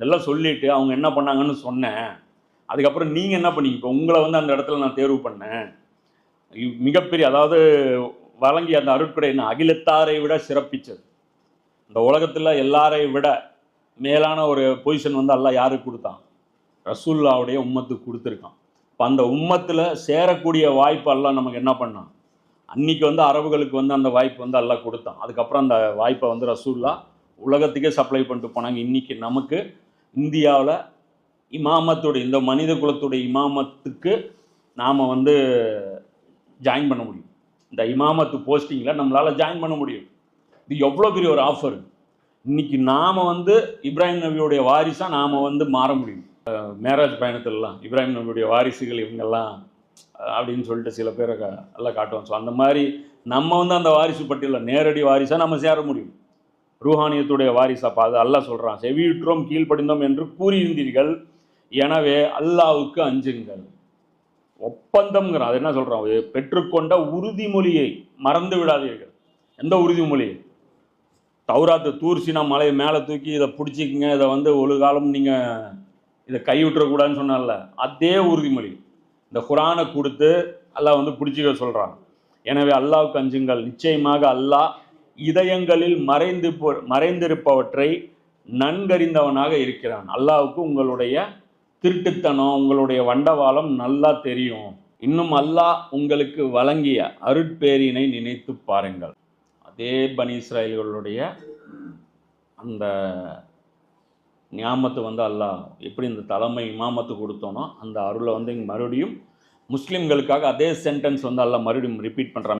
இதெல்லாம் சொல்லிவிட்டு அவங்க என்ன பண்ணாங்கன்னு சொன்னேன். அதுக்கப்புறம் நீங்கள் என்ன பண்ணீங்க? இப்போ உங்களை வந்து அந்த இடத்துல நான் தேர்வு பண்ணேன். மிகப்பெரிய அதாவது வழங்கிய அந்த அருட்கொடை என்ன? அகிலத்தாரை விட சிறப்பிச்சது. இந்த உலகத்தில் எல்லாரை விட மேலான ஒரு பொசிஷன் வந்து எல்லாம் யாருக்கு கொடுத்தான்? ரசூல்லாவுடைய உம்மத்துக்கு கொடுத்துருக்கான். இப்போ அந்த உம்மத்தில் சேரக்கூடிய வாய்ப்பெல்லாம் நமக்கு என்ன பண்ணான்? அன்னைக்கு வந்து அரபுகளுக்கு வந்து அந்த வாய்ப்பு வந்து எல்லாம் கொடுத்தான். அதுக்கப்புறம் அந்த வாய்ப்பை வந்து ரசூல்லா உலகத்துக்கே சப்ளை பண்ணிட்டு போனாங்க. இன்னைக்கு நமக்கு இந்தியாவில் இமாமத்துடைய இந்த மனித குலத்துடைய இமாமத்துக்கு நாம் வந்து ஜாயின் பண்ண முடியும். இந்த இமாமத்து போஸ்டிங்கில் நம்மளால் ஜாயின் பண்ண முடியும். இது எவ்வளோ பெரிய ஒரு ஆஃபர் இன்னைக்கு நாம் வந்து இப்ராஹிம் நபியுடைய வாரிசாக நாம் வந்து மாற முடியும். மேரேஜ் பயணத்திலலாம் இப்ராஹிம் நபியுடைய வாரிசுகள் இவங்கெல்லாம் அப்படின்னு சொல்லிட்டு சில பேரை எல்லாம் காட்டுவோம் ஸோ அந்த மாதிரி நம்ம வந்து அந்த வாரிசு பட்டியலில் நேரடி வாரிசாக நம்ம சேர முடியும். ரூஹானியத்துடைய வாரிசாப்பா அது அல்லாஹ் சொல்கிறான் செவியுற்றோம் கீழ்ப்படிந்தோம் என்று கூறியிருந்தீர்கள். எனவே அல்லாவுக்கு அஞ்சுங்கள். ஒப்பந்தம்ங்கிறான். அது என்ன சொல்கிறான் பெற்றுக்கொண்ட உறுதிமொழியை மறந்து விடாதீர்கள். எந்த உறுதிமொழி? தௌராத்து தூர்சினா மலையை மேலே தூக்கி இதை பிடிச்சிக்கிங்க இதை வந்து ஒரு காலம் நீங்கள் இதை கைவிட்டுறக்கூடாதுன்னு சொன்னால அதே உறுதிமொழி. இந்த குரானை கொடுத்து அல்லாஹ் வந்து பிடிச்சிக்க சொல்கிறான் எனவே அல்லாவுக்கு அஞ்சுங்கள். நிச்சயமாக அல்லாஹ் இதயங்களில் மறைந்து போ- மறைந்திருப்பவற்றை நன்கறிந்தவனாக இருக்கிறான். அல்லாவுக்கு உங்களுடைய திருட்டுத்தனம் உங்களுடைய வண்டவாளம் நல்லா தெரியும். இன்னும் அல்லாஹ் உங்களுக்கு வழங்கிய அருட்பேரினை நினைத்து பாருங்கள். அதே பனி இஸ்ராயல்களுடைய அந்த ஞாமத்து வந்து அல்லாஹ் எப்படி இந்த தலைமை இமாமத்து கொடுத்தோனோ அந்த அருளை வந்து இங்கே மறுபடியும் முஸ்லீம்களுக்காக அதே சென்டென்ஸ் வந்து அல்லாஹ் மறுபடியும் ரிப்பீட் பண்ணுறாங்க